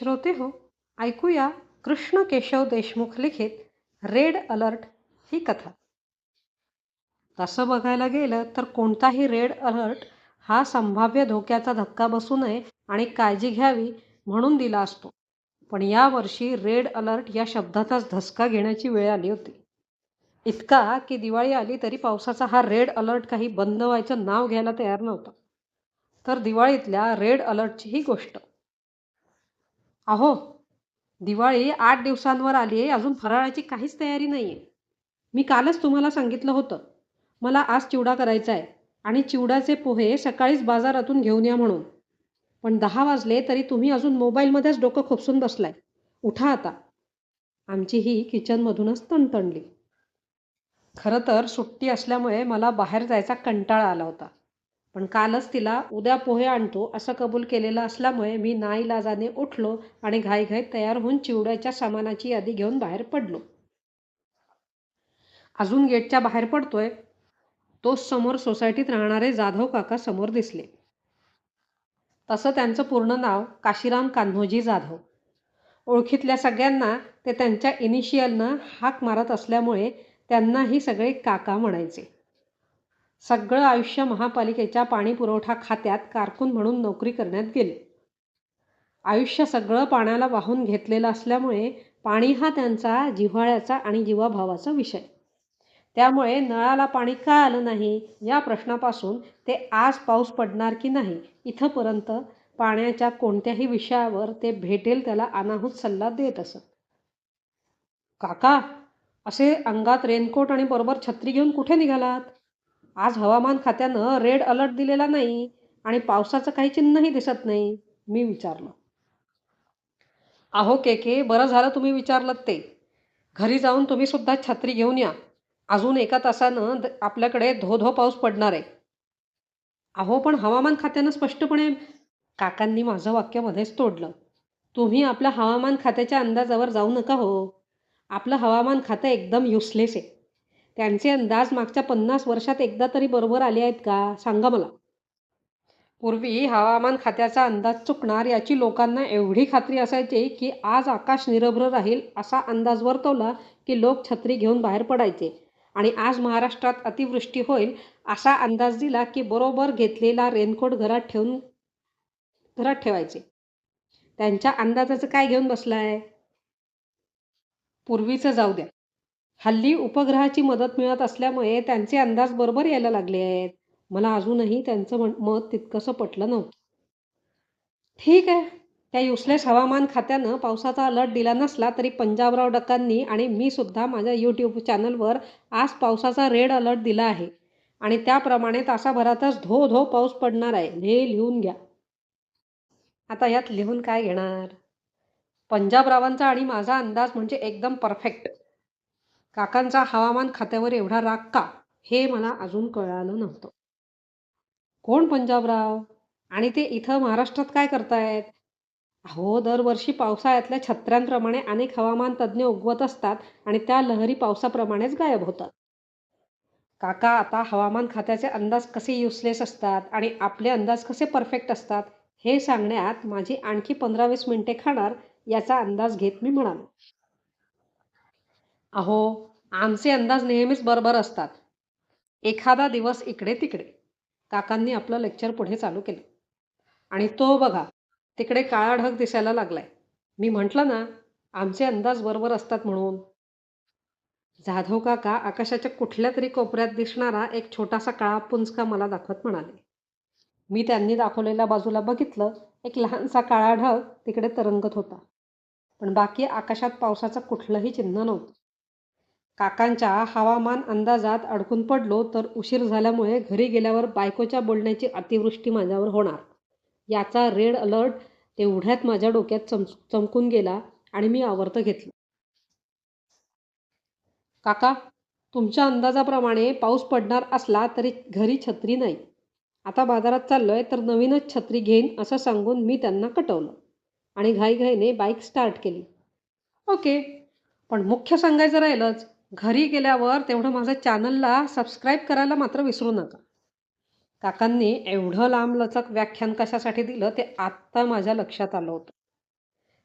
श्रोते हो ऐकूया कृष्ण केशव देशमुख लिखित रेड अलर्ट ही कथा. तसं बघायला गेलं तर कोणताही रेड अलर्ट हा संभाव्य धोक्याचा धक्का बसू नये आणि काळजी घ्यावी म्हणून दिला असतो. पण यावर्षी रेड अलर्ट या शब्दाचाच धसका घेण्याची वेळ आली होती. इतका की दिवाळी आली तरी पावसाचा हा रेड अलर्ट काही बंद व्हायचं नाव घ्यायला तयार नव्हता. तर दिवाळीतल्या रेड अलर्टची ही गोष्ट. अहो दिवाळी आठ दिवसांवर आली आहे अजून फराळाची काहीच तयारी नाही आहे मी कालच तुम्हाला सांगितलं होतं मला आज चिवडा करायचा आहे आणि चिवडाचे पोहे सकाळीच बाजारातून घेऊन या म्हणून. पण दहा वाजले तरी तुम्ही अजून मोबाईलमध्येच डोकं खोपसून बसलाय. उठा आता. आमची ही किचनमधूनच तणतणली. खरं तर सुट्टी असल्यामुळे मला बाहेर जायचा कंटाळा आला होता. पण कालच तिला उद्या पोहे आणतो असं कबूल केलेलं असल्यामुळे मी नाईलाजाने उठलो आणि घाईघाईत तयार होऊन चिवड्याच्या सामानाची यादी घेऊन बाहेर पडलो. अजून गेटच्या बाहेर पडतोय. तोच समोर सोसायटीत राहणारे जाधव काका समोर दिसले. तसं त्यांचं पूर्ण नाव काशीराम कान्होजी जाधव. ओळखीतल्या सगळ्यांना ते त्यांच्या इनिशियलनं हाक मारत असल्यामुळे त्यांनाही सगळे काका म्हणायचे. सगळं आयुष्य महापालिकेच्या पाणीपुरवठा खात्यात कारकून म्हणून नोकरी करण्यात गेले. आयुष्य सगळं पाण्याला वाहून घेतलेलं असल्यामुळे पाणी हा त्यांचा जिव्हाळ्याचा आणि जीवाभावाचा विषय. त्यामुळे नळाला पाणी का आलं नाही? या प्रश्नापासून ते आज पाऊस पडणार की नाही? इथंपर्यंत पाण्याच्या कोणत्याही विषयावर ते भेटेल त्याला अनाहूत सल्ला देत असत. काका असे अंगात रेनकोट आणि बरोबर छत्री घेऊन कुठे निघालात? आज हवामान खात्यानं रेड अलर्ट दिलेला नाही आणि पावसाचं काही चिन्हही दिसत नाही मी विचारलं. अहो के के बरं झालं तुम्ही विचारलं ते. घरी जाऊन तुम्ही सुद्धा छत्री घेऊन या. अजून एका तासानं द- आपल्याकडे धो धो पाऊस पडणार आहे. अहो पण हवामान खात्यानं स्पष्टपणे काकांनी माझं वाक्य मध्येच तोडलं. तुम्ही आपल्या हवामान खात्याच्या अंदाजावर जाऊ नका हो. आपलं हवामान खातं एकदम युसलेस आहे. त्यांचे अंदाज मागच्या पन्नास वर्षात एकदा तरी बरोबर आले आहेत का? सांगा मला. पूर्वी हवामान खात्याचा अंदाज चुकणार याची लोकांना एवढी खात्री असायची की आज आकाश निरभ्र राहील असा अंदाज वर्तवला की लोक छत्री घेऊन बाहेर पडायचे. आणि आज महाराष्ट्रात अतिवृष्टी होईल असा अंदाज दिला की बरोबर घेतलेला रेनकोट घरात ठेवून घरात ठेवायचे. त्यांच्या अंदाजाचं काय घेऊन बसलाय? पूर्वीचं जाऊ द्या. हल्ली उपग्रहाची मदत मिळत असल्यामुळे त्यांचे अंदाज बरोबर यायला लागले आहेत. मला अजूनही त्यांचं म्हण- मत तितकंसं पटलं नव्हतं. ठीक आहे. त्या युसलेस हवामान खात्यानं पावसाचा अलर्ट दिला नसला तरी पंजाबराव डक्कांनी आणि मी सुद्धा माझ्या यूट्यूब चॅनलवर आज पावसाचा रेड अलर्ट दिला आहे. आणि त्याप्रमाणे तासाभरातच धो धो पाऊस पडणार आहे. हे लिहून घ्या. आता यात लिहून काय घेणार? पंजाबरावांचा आणि माझा अंदाज म्हणजे एकदम परफेक्ट काकांचा हवामान खात्यावर एवढा राग का? हे मला अजून कळालं नव्हतं. कोण पंजाबराव? आणि ते इथं महाराष्ट्रात काय करतायत? अहो दरवर्षी पावसाळ्यातल्या छत्र्यांप्रमाणे अनेक हवामान तज्ज्ञ उगवत असतात आणि त्या लहरी पावसाप्रमाणेच गायब होतात. काका आता हवामान खात्याचे अंदाज कसे युसलेस असतात आणि आपले अंदाज कसे परफेक्ट असतात हे सांगण्यात माझी आणखी पंधरा वीस मिनिटे खाणार याचा अंदाज घेत मी म्हणालो. अहो आमचे अंदाज नेहमीच बरोबर असतात. एखादा दिवस इकडे तिकडे. काकांनी आपलं लेक्चर पुढे चालू केलं. आणि तो बघा तिकडे काळा ढग दिसायला लागलाय. मी म्हटलं ना आमचे अंदाज बरोबर असतात म्हणून. जाधव काका आकाशाच्या कुठल्या तरी कोपऱ्यात दिसणारा एक छोटासा काळा पुंजका मला दाखवत म्हणाले. मी त्यांनी दाखवलेल्या बाजूला बघितलं एक लहानसा काळा ढग तिकडे तरंगत होता. पण बाकी आकाशात पावसाचं कुठलंही चिन्ह नव्हतं. काकांच्या हवामान अंदाजात अडकून पडलो तर उशीर झाल्यामुळे घरी गेल्यावर बायकोच्या बोलण्याची अतिवृष्टी माझ्यावर होणार. याचा रेड अलर्ट तेवढ्यात माझ्या डोक्यात चम चमकून गेला आणि मी आवर्त घेतलं. काका तुमच्या अंदाजाप्रमाणे पाऊस पडणार असला तरी घरी छत्री नाही. आता बाजारात चाललोय तर नवीनच छत्री घेईन असं सांगून मी त्यांना कटवलं आणि घाईघाईने बाईक स्टार्ट केली. ओके पण मुख्य सांगायचं राहिलंच घरी गेल्यावर तेवढं माझ्या चॅनलला सबस्क्राईब करायला मात्र विसरू नका. काकांनी एवढं लांबलचक व्याख्यान कशासाठी दिलं ते आत्ता माझ्या लक्षात आलं होतं.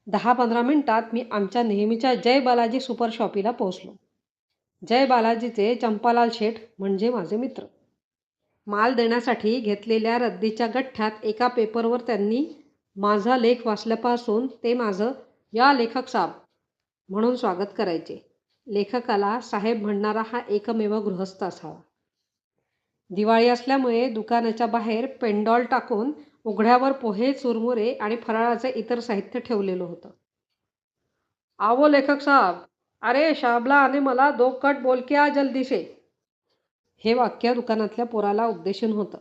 दहा पंधरा मिनिटात मी आमच्या नेहमीच्या जय बालाजी सुपर शॉपीला पोहोचलो. जय बालाजीचे चंपालाल शेठ म्हणजे माझे मित्र. माल देण्यासाठी घेतलेल्या रद्दीच्या गठ्ठ्यात एका पेपरवर त्यांनी माझा लेख वाचल्यापासून ते माझं या लेखक साब म्हणून स्वागत करायचे. लेखकाला साहेब म्हणणारा हा एकमेव गृहस्थ असावा. दिवाळी असल्यामुळे दुकानाच्या बाहेर पेंडॉल टाकून उघड्यावर पोहे चुरमुरे आणि फराळाचे इतर साहित्य ठेवलेलं होतं. आवो लेखक साहब अरे शाबला आणि मला दो कट बोल के आ जल्दी से हे वाक्य दुकानातल्या पोराला उद्देशून होतं.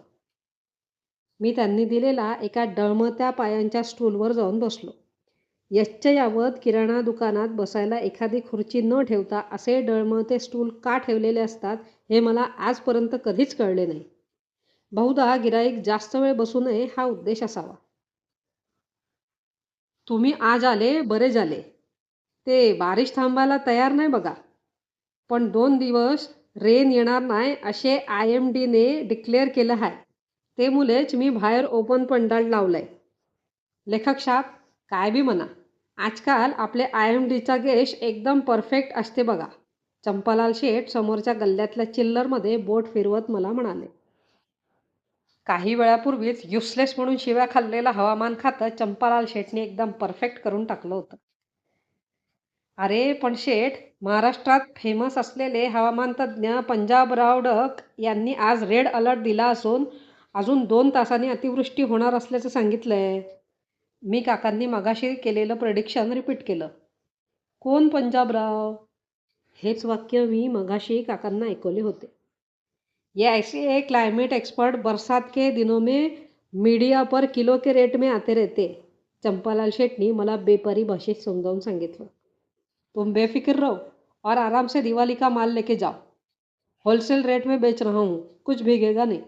मी त्यांनी दिलेला एका डळमत्या पायांच्या स्टूलवर जाऊन बसलो. यश्चयावत किराणा दुकानात बसायला एखादी खुर्ची न ठेवता असे डळमळते स्टूल का ठेवलेले असतात हे मला आजपर्यंत कधीच कळले नाही. बहुधा गिराईक जास्त वेळ बसू नये हा उद्देश असावा. तुम्ही आज आले बरे झाले. ते बारिश थांबायला तयार नाही बघा. पण दोन दिवस रेन येणार नाही असे आय एम डीने डिक्लेअर केलं आहे. ते मुलेच मी बाहेर ओपन पंडाल लावलंय. लेखक शाप काय बी म्हणा. आजकाल आपले आय एम डीचा गेश एकदम परफेक्ट असते बघा. चंपालाल शेठ समोरच्या गल्ल्यातल्या चिल्लरमध्ये बोट फिरवत मला म्हणाले. काही वेळापूर्वीच युसलेस म्हणून शिव्या खाल्लेलं हवामान खातं चंपालाल शेठने एकदम परफेक्ट करून टाकलं होतं. अरे पण शेठ महाराष्ट्रात फेमस असलेले हवामान तज्ज्ञ पंजाबराव डक यांनी आज रेड अलर्ट दिला असून अजून दोन तासांनी अतिवृष्टी होणार असल्याचं सांगितलंय. मी काकांनी मगाशी केलेलं प्रडिक्शन रिपीट केलं. कोण पंजाबराव? हेच वाक्य मी मगाशी काकांना ऐकवले होते. ये ऐसे एक क्लाइमेट एक्सपर्ट बरसात के दिनों में मीडिया पर किलो के रेट में आते रहते. चंपालाल शेटनी मला बेपरी भाषेत समजावून सांगितलं. तुम बेफिक्र रहो और आराम से दिवाली का माल लेके जाओ. होलसेल रेट में बेच रहा हूँ कुछ भिगेगा नाही.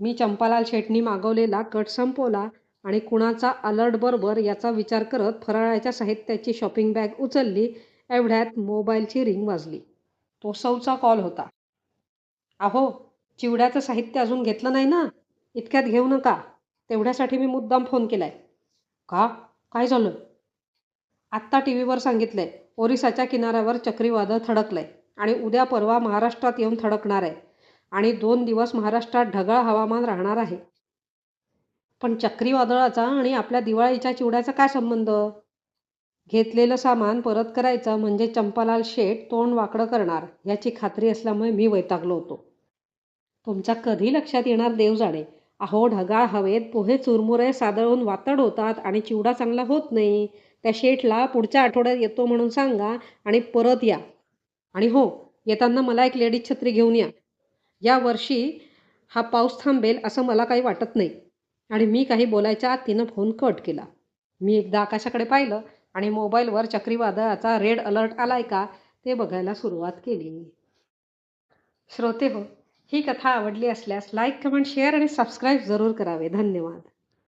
मी चंपालाल शेटनी मागवलेला कट संपवला आणि कुणाचा अलर्ट बरोबर याचा विचार करत फराळाच्या साहित्याची शॉपिंग बॅग उचलली एवढ्यात मोबाईलची रिंग वाजली. तो सौचा कॉल होता. अहो चिवड्याचं साहित्य अजून घेतलं नाही ना? इतक्यात घेऊ नका. तेवढ्यासाठी मी मुद्दाम फोन केलाय. का? काय झालं? आत्ता टी व्हीवर सांगितलंय ओरिसाच्या किनाऱ्यावर चक्रीवादळ थडकलंय आणि उद्या परवा महाराष्ट्रात येऊन थडकणार आहे आणि दोन दिवस महाराष्ट्रात ढगाळ हवामान राहणार आहे. पण चक्रीवादळाचा आणि आपल्या दिवाळीच्या चिवड्याचा काय संबंध? घेतलेलं सामान परत करायचं म्हणजे चंपालाल शेठ तोंड वाकडं करणार याची खात्री असल्यामुळे मी वैतागलो होतो. तुमच्या कधी लक्षात येणार देव जाणे अहो ढगाळ हवेत पोहे चुरमुरे सादळून वातड होतात आणि चिवडा चांगला होत नाही. त्या शेठला पुढच्या आठवड्यात येतो म्हणून सांगा आणि परत या. आणि हो येताना मला एक लेडीज छत्री घेऊन या. या वर्षी हा पाऊस थांबेल असं मला काही वाटत नाही. आणि मी काही बोलायच्या आत तिनं फोन कट केला. मी एकदा आकाशाकडे पाहिलं आणि मोबाईलवर चक्रीवादळाचा रेड अलर्ट आलाय का ते बघायला सुरुवात केली. श्रोते हो ही कथा आवडली असल्यास लाईक कमेंट शेअर आणि सबस्क्राईब जरूर करावे. धन्यवाद.